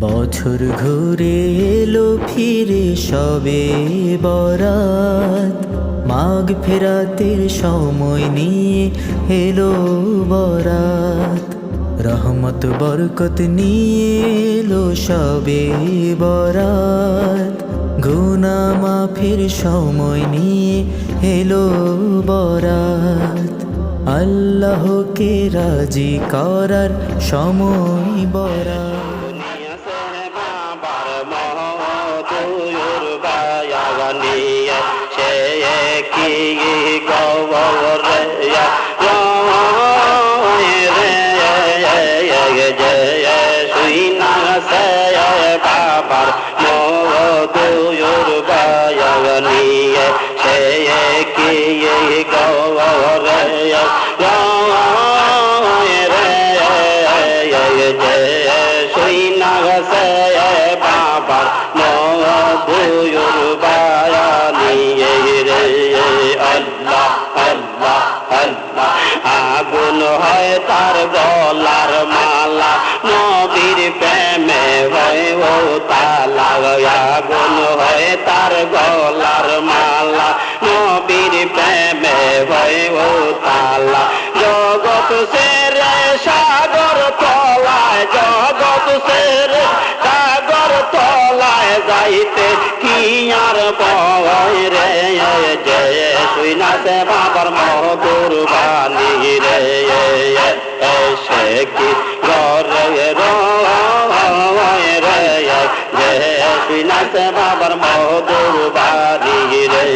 বছর ঘুরে এলো ফিরে সবে বরাত। মাঘ ফেরাতের সময় নিয়ে এলো বরাত। রহমত, বরকত নিয়ে এলো সবে বরাত। গুনা মাফের সময় নিয়ে এলো বরাত। আল্লাহকে রাজি করার সময় বরাত। के আগুন হয় তার গলার মালা। নবীর প্রেমে হয় ও তালা। আগুন হয় তার গলার মালা। নবীর প্রেমে হয় ও তালা। জগৎ সেরে সাগর তলায়, জগৎ সেরে সাগর তলায় যাইতে আর রে জয় সুইনাতে বাবার মহদুর বালি রে সে কি রে রে জয় সুইনাতে বাবার মহদুর বালি রে।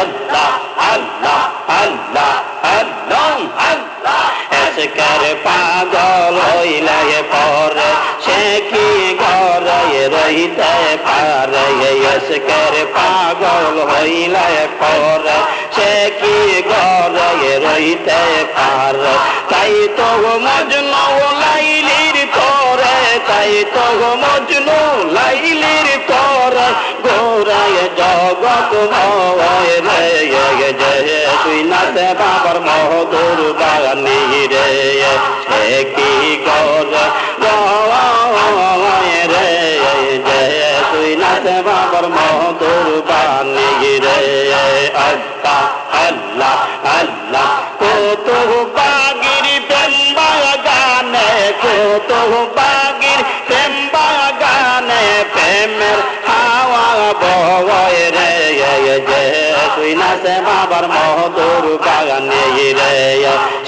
আল্লাহ আল্লাহ আল্লাহ আল্লাহ আল্লাহ। এসকার পাগল হইলে পরে, সে কি ঘরে রহিতে পারে? এসকার পাগল হইলে পরে, সে কি ঘরে রহিতে পারে? তাই তো মজনু লাইলির তোরে তাই তো মজনু লাইলির তোরে গোরায় জগৎ ভয় রে জয় তুই নাতে বাবার মহদুর সে কি কর রে যে তুই নাচে বাবার মধুর বাণী রে। আল্লাহ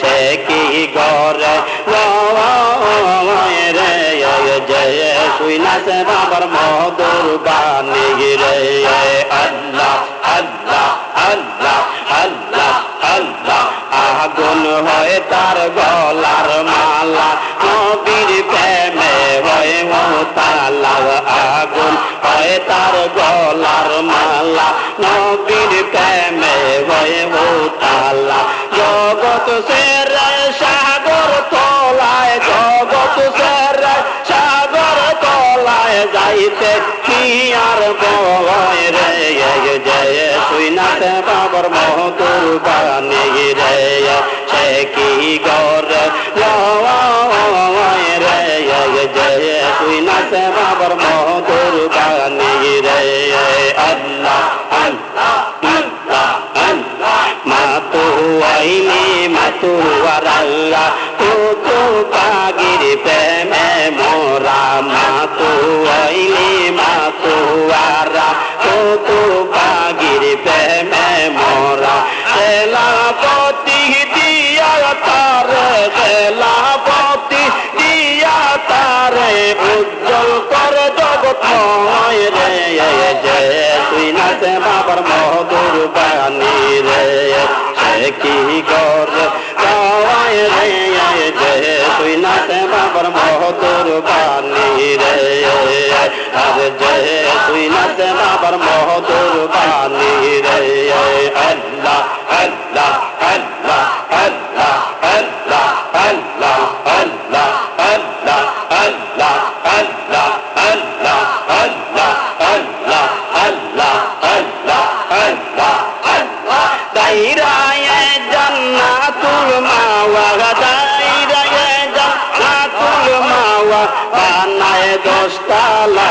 সে কি করে রে জয় শুইনা সে বাবার মধুর বাণী রে আর বয় রে জয় তুই নাতে বাবার মহতুর বানি রে সে কি গর রে জয় তুই নাতে বাবার মহতুর বানি রে আল্লাহ আল্লাহ আল্লাহ আল্লাহ মাতু আইনি মাতু আরাঙ্গা কুতু পাগির প্রেমে মোরা মাতু আইনি মাতু আরা কুতু পাগির প্রেমে মোরা। সেলাপতি দিয়া তারে সেলাপতি দিয়া তারে, উজ্জ্বল করে নয় রে জয় তুই নাচে বাবার মধুর বাণী রে। কি কর নাচে বাবার মধুর বাণী রে আর জয় তুই নাচে বাবার মধুর বাণী রে আল্লাহ দশতলা